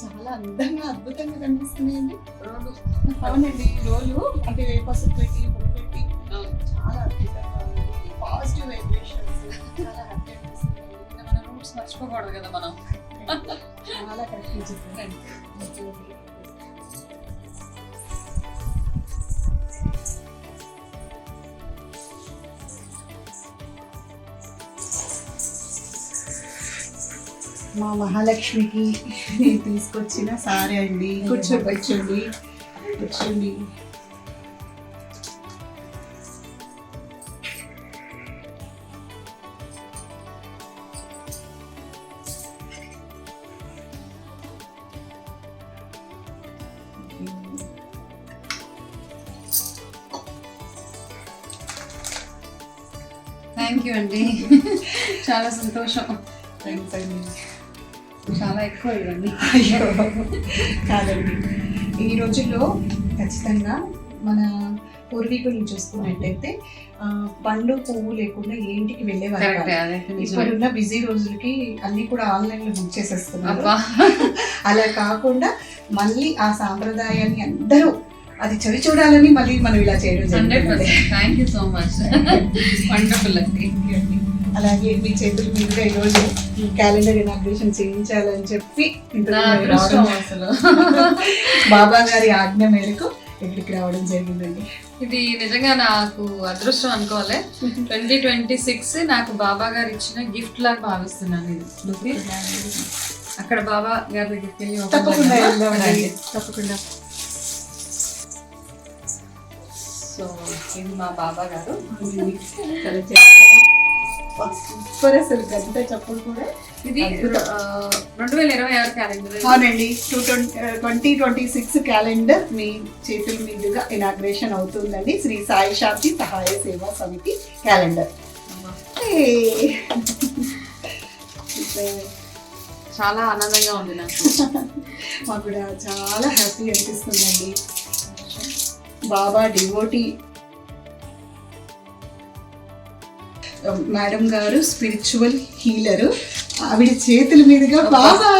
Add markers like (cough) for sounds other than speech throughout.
చాలా అందంగా అద్భుతంగా కనిపిస్తున్నాయండి అవునండి ఈ రోలు అంటే పసుపు పెట్టి పొడి పెట్టి చాలా అద్భుతంగా ఉంది పాజిటివ్ వైబ్రేషన్స్ చాలా హ్యాపీ అనిపిస్తుంది మన రూట్స్ మర్చిపోకూడదు కదా మనం చాలా కనిపించింది మా మహాలక్ష్మికి తీసుకొచ్చిన సారీ అండి. కూర్చోబెట్టండి. కూర్చోండి. థ్యాంక్ యూ అండి. (laughs) చాలా సంతోషం. థ్యాంక్స్ అండి. చాలా ఎక్కువ ఇవ్వండి కాదండి. ఈ రోజుల్లో ఖచ్చితంగా మన పూర్వీకులను చూసుకున్నట్టయితే ఆ, పండు పువ్వు లేకుండా ఏ ఇంటికి వెళ్ళేవారు ఇప్పుడున్న బిజీ రోజులకి అన్ని కూడా ఆన్లైన్లో బుక్ చేసేస్తున్నారు. (laughs) అలా కాకుండా మళ్ళీ ఆ సాంప్రదాయాన్ని అందరూ అది చవి చూడాలని మళ్ళీ మనం ఇలా చేయడం thank you so much wonderful అండి అలాగే మీ చేతుల మీదుగా ఈరోజు క్యాలెండర్ ఇనాగ్రేషన్ చేయించాలని చెప్పి అసలు. (laughs) బాబా గారి ఆజ్ఞ మేరకు ఇక్కడికి రావడం జరిగిందండి. ఇది నిజంగా నాకు అదృష్టం అనుకోవాలి. (laughs) ట్వంటీ ట్వంటీ సిక్స్ నాకు బాబా గారు ఇచ్చిన గిఫ్ట్ లాగా భావిస్తున్నాను ఇది అక్కడ బాబా గారి దగ్గరికి వెళ్ళి తప్పకుండా. తప్పకుండా. సో ఇది మా బాబా గారు. సూపర్ అసలు గంట చప్పుడు కూడా. ఇది రెండు వేల ఇరవై ఆరు క్యాలెండర్. అవునండి two twenty twenty six calendar మీ చేతుల మీదుగా ఇనాగ్రేషన్ అవుతుందండి. శ్రీ సాయి శాంతి సహాయ సేవా సమితి క్యాలెండర్. చాలా ఆనందంగా ఉంది నాకు. మాకు కూడా చాలా హ్యాపీ అనిపిస్తుందండి. Baba devotee. Madam garu spiritual healer. ఆవిడ చేతుల మీదుగా Baba.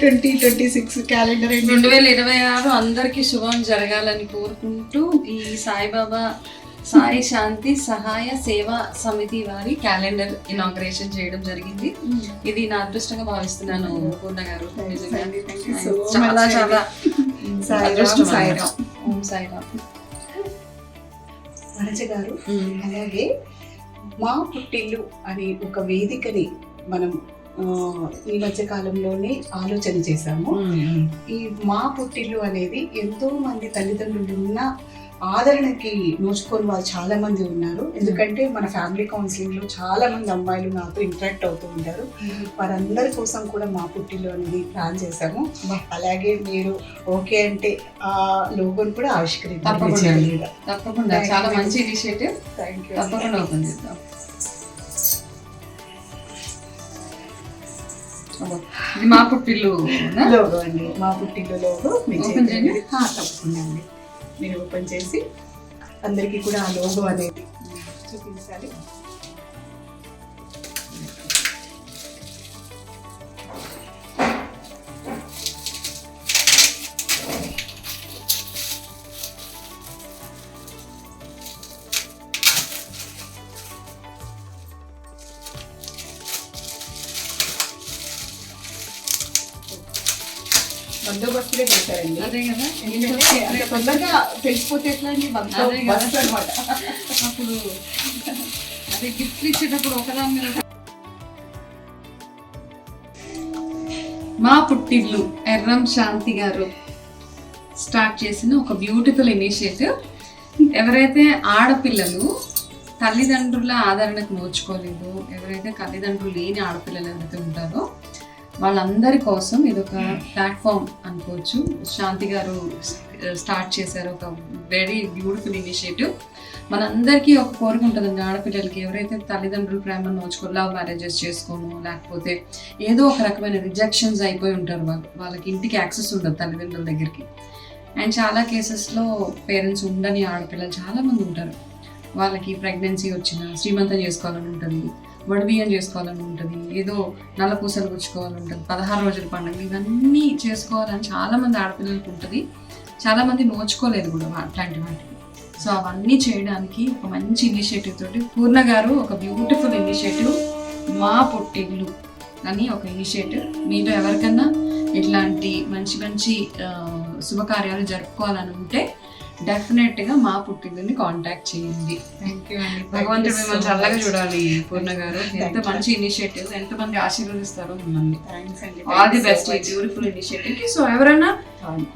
Twenty twenty six calendar రెండు వేల ఇరవై ఆరు అందరికీ శుభం జరగాలని కోరుకుంటూ ఈ సాయిబాబా సాయి శాంతి సహాయ సేవా సమితి వారి క్యాలెండర్ ఇనాగ్రేషన్ చేయడం జరిగింది. ఇది నా అదృష్టంగా భావిస్తున్నాను పూర్ణ గారు. చాలా చాలా సాయిరామ్, అదృష్టం సాయిరామ్. ఓం సాయిరామ్. (laughs) వనజ గారు అలాగే మా పుట్టిల్లు అనే ఒక వేదికని మనం ఈ మధ్య కాలంలోనే ఆలోచన చేశాము. ఈ మా పుట్టిల్లు అనేది ఎంతో మంది తల్లిదండ్రులు ఉన్న ఆదరణకి నోచుకొని వాళ్ళు చాలా మంది ఉన్నారు. ఎందుకంటే మన ఫ్యామిలీ కౌన్సిలింగ్లో చాలా మంది అమ్మాయిలు నాతో ఇంటరాక్ట్ అవుతూ ఉంటారు. వారందరి కోసం కూడా మా పుట్టిల్లు అనేది ప్లాన్ చేశాము. అలాగే మీరు ఓకే అంటే ఆ లోగోని కూడా తప్పకుండా. ఆవిష్కరించారు తప్పకుండా. చాలా మంచి ఇనిషియేటివ్ థ్యాంక్ యూ తప్పకుండా ఓపెన్ చేద్దాం. మా పుట్టిల్లు లోగో అండి. మా పుట్టిల్లు లోగో చేయండి. తప్పకుండా అండి. నేను ఓపెన్ చేసి అందరికీ కూడా ఆ లోగో అనేది చూపించాలి. అదే కదా. ఎందుకంటే అంత తొందరగా తెలిసిపోతే ఎట్లా అండి? అనమాట అప్పుడు అదే ఇచ్చేటప్పుడు ఒకదాని మా పుట్టిల్లు ఎర్రం శాంతి గారు స్టార్ట్ చేసిన ఒక బ్యూటిఫుల్ ఇనిషియేటివ్. ఎవరైతే ఆడపిల్లలు తల్లిదండ్రుల ఆదరణకు నోచుకోలేదు ఎవరైతే తల్లిదండ్రులు లేని ఆడపిల్లలు ఎవరైతే ఉంటారో వాళ్ళందరి కోసం ఇది ఒక ప్లాట్ఫామ్ అనుకోవచ్చు. శాంతి గారు స్టార్ట్ చేశారు ఒక వెరీ బ్యూటిఫుల్ ఇనిషియేటివ్ మనందరికీ ఒక కోరిక ఉంటుందండి. ఆడపిల్లలకి ఎవరైతే తల్లిదండ్రులు ప్రేమను నోచుకో లవ్ మ్యారేజెస్ చేసుకోను లేకపోతే ఏదో ఒక రకమైన రిజెక్షన్స్ అయిపోయి ఉంటారు వాళ్ళు వాళ్ళకి ఇంటికి యాక్సెస్ ఉండదు తల్లిదండ్రుల దగ్గరికి. అండ్ చాలా కేసెస్లో పేరెంట్స్ ఉండని ఆడపిల్లలు చాలా మంది ఉంటారు. వాళ్ళకి ప్రెగ్నెన్సీ వచ్చిన శ్రీమంతం చేసుకోవాలని ఉంటుంది. వడిబియ్యం చేసుకోవాలని ఉంటుంది ఏదో నల్ల పూసలు గుచ్చుకోవాలని ఉంటుంది పదహారు రోజుల పండుగ ఇవన్నీ చేసుకోవాలని చాలామంది ఆడపిల్లలకు ఉంటుంది. చాలామంది నోచుకోలేదు కూడా అట్లాంటి వాటికి సో అవన్నీ చేయడానికి ఒక మంచి ఇనిషియేటివ్ తోటి పూర్ణ గారు ఒక బ్యూటిఫుల్ ఇనిషియేటివ్ మా పొట్టిల్లు అని ఒక ఇనిషియేటివ్ మీలో ఎవరికన్నా ఇట్లాంటి మంచి మంచి శుభకార్యాలు జరుపుకోవాలని ఉంటే డెఫినెట్గా మా పుట్టిల్లుని కాంటాక్ట్ చేయండి. థ్యాంక్ యూ అండి భగవంతుడు మిమ్మల్ని చల్లగా చూడాలి పూర్ణ గారు. ఎంత. మంచి ఇనిషియేటివ్ ఎంత మంది ఆశీర్వదిస్తారో మిమ్మల్ని. థ్యాంక్స్ అండి. All the best beautiful initiative so ఎవరైనా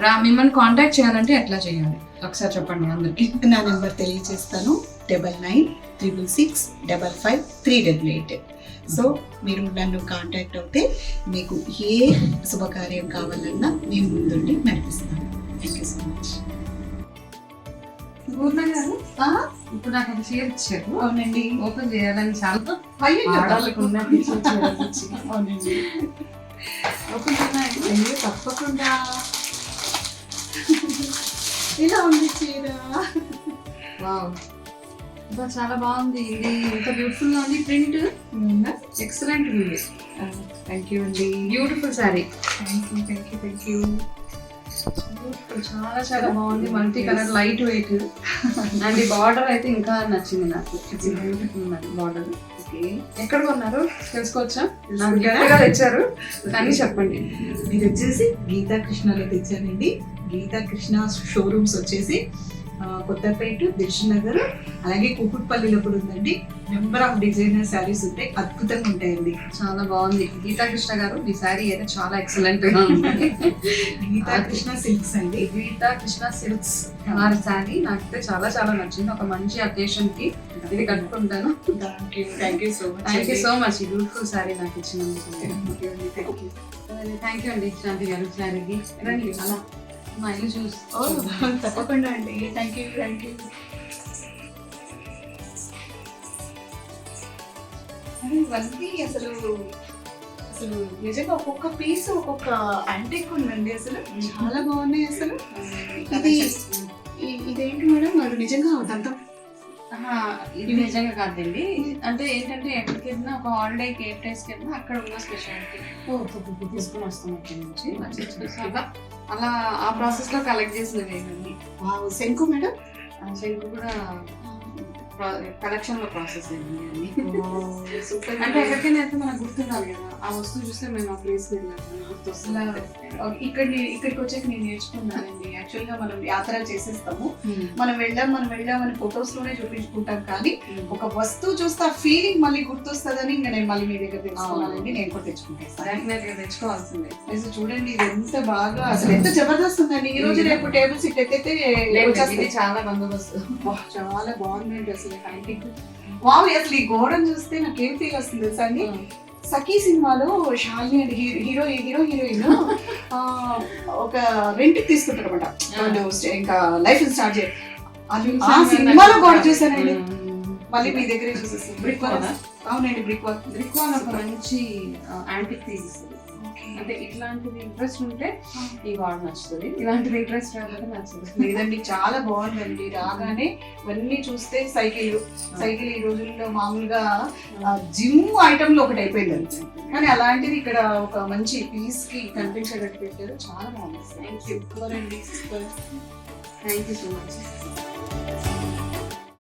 రా మిమ్మల్ని కాంటాక్ట్ చేయాలంటే ఎట్లా చేయాలి? ఒకసారి చెప్పండి అందరికి. నా నెంబర్ తెలియజేస్తాను. Double nine triple six double five three double eight. So మీరు నన్ను కాంటాక్ట్ అవుతే మీకు ఏ శుభకార్యం కావాలన్నా నేను ముందుండి నడిపిస్తాను. Thank you so much Purna గారు ఇప్పుడు నాకు ఒక చీర ఇచ్చారు అవునండి. ఓపెన్ చేయాలని చాలా. (laughs) అవునండి. ఓపెన్ చేయాలి అయ్యో తప్పకుండా. ఇలా ఉంది చీర. చాలా బాగుంది. ఇది ఎంత బ్యూటిఫుల్గా ఉంది. ప్రింట్? ఎక్సలెంట్ ఉంది థ్యాంక్ యూ అండి. Beautiful sari thank you thank you thank you చాలా చాలా బాగుంది. Multi colour light weight. And ఈ బార్డర్ అయితే ఇంకా నచ్చింది నాకు. It's beautiful border. ఎక్కడ కొన్నారు? తెలుసుకోవచ్చా? నాకు తెచ్చారు? కానీ చెప్పండి. ఇది వచ్చేసి గీతా కృష్ణలో తెచ్చానండి. గీతా కృష్ణ షోరూమ్స్ వచ్చేసి కొత్తపేట దిల్షునగర్ అలాగే కూకుట్పల్లిలో కూడా ఉందండి. నెంబర్ ఆఫ్ డిజైనర్ శారీస్ ఉంటాయి అద్భుతంగా ఉంటాయండి. చాలా బాగుంది. గీతా కృష్ణ గారు ఈ సారీ అయితే చాలా ఎక్సలెంట్గా ఉంది. గీతా కృష్ణ సిల్క్స్ అండి. గీతా కృష్ణ సిల్క్స్ వారి సారీ నాకైతే చాలా చాలా నచ్చింది. ఒక మంచి అకేషన్కి ఇది కట్టుకుంటాను. Thank you so much thank you so much beautiful sari నాకు ఇచ్చినందుకు. యూ థ్యాంక్ యూ అండి. శాంతి గారు శారీకి. రండి అలా. మా ఇల్లు చూసి. ఓ తప్పకుండా అండి. థ్యాంక్ యూ థ్యాంక్ యూ ఇవన్నీ అసలు అసలు నిజంగా ఒక్కొక్క పీస్ ఒక్కొక్క యాంటిక్ ఉందండి అసలు. చాలా బాగున్నాయి అసలు. ఇది ఇదేంటి మేడం? మరి నిజంగా దంతం ఇది నిజంగా కాదండి. అంటే ఏంటంటే ఎక్కడికి వెళ్ళినా ఒక హాలిడేకి ఏ ప్లేస్కి వెళ్ళినా అక్కడ ఉన్న స్పెషాలిటీ తీసుకుని వస్తాం అక్కడి నుంచి. అలా అలా ఆ ప్రాసెస్లో కలెక్ట్ చేసినవి ఇవన్నీ వావ్ శంకు మేడం? ఆ శంకు కూడా కలెక్షన్లో ప్రాసెస్ అయింది సూపర్ అంటే ఎక్కడికైనా అయితే మనకు గుర్తుండాలి కదా ఆ వస్తువు చూస్తే మేము ఆ ప్లేస్ వెళ్ళాము ఇక్కడ ఇక్కడికి వచ్చాక నేను నేర్చుకున్నానండి. యాక్చువల్గా మనం యాత్ర చేసేస్తాము. మనం వెళ్ళాం మనం వెళ్ళాం అని ఫొటోస్లోనే చూపించుకుంటాం కానీ ఒక వస్తువు చూస్తే ఆ ఫీలింగ్ మళ్ళీ గుర్తొస్తుందని ఇంకా నేను మళ్ళీ మీ దగ్గర తెలుసుకున్నానండి నేను కూడా తెచ్చుకుంటాను. తెచ్చుకోవాల్సిందే. అసలు చూడండి ఇది ఎంత బాగా అసలు ఎంత జబర్దస్త్ ఉందండి ఈ రోజు రేపు టేబుల్ సీట్ ఎత్తైతే లేదు, వచ్చేస్తుంది. ఇది చాలా బందోబస్తు. చాలా బాగుందండి అసలు. వావ్ అసలు ఈ గోడను చూస్తే నాకు ఫీల్ వస్తుంది తెలుసా అండి? సఖీ సినిమాలో Shalini and hero hero heroine ఆ, ఒక రెంట్కి తీసుకుంటారు అనమాట వాళ్ళు ఇంకా లైఫ్ స్టార్ట్ చేయాలి ఆ సినిమాలో గోడ చూసానండి మళ్ళీ మీ దగ్గరే చూసేస్తాను. బ్రిక్ వర్క్ అవునండి బ్రిక్ వర్క్ బ్రిక్ వాల్ ఒక మంచి యాంటిక్ పీస్ అంటే ఇట్లాంటిది ఇంట్రెస్ట్ ఉంటే ఈ గోడ నచ్చుతుంది. ఇలాంటిది ఇంట్రెస్ట్ రాకపోతే నచ్చదు. లేదండి చాలా బాగుందండి. రాగానే ఇవన్నీ చూస్తే సైకిల్ సైకిల్ ఈ రోజుల్లో మామూలుగా జిమ్ ఐటమ్లో ఒకటి అయిపోయింది కానీ అలాంటిది ఇక్కడ ఒక మంచి పీస్కి కనిపించేటట్టు పెట్టారు. చాలా బాగుంది. థ్యాంక్ యూ సూపర్ అండి super thank you so much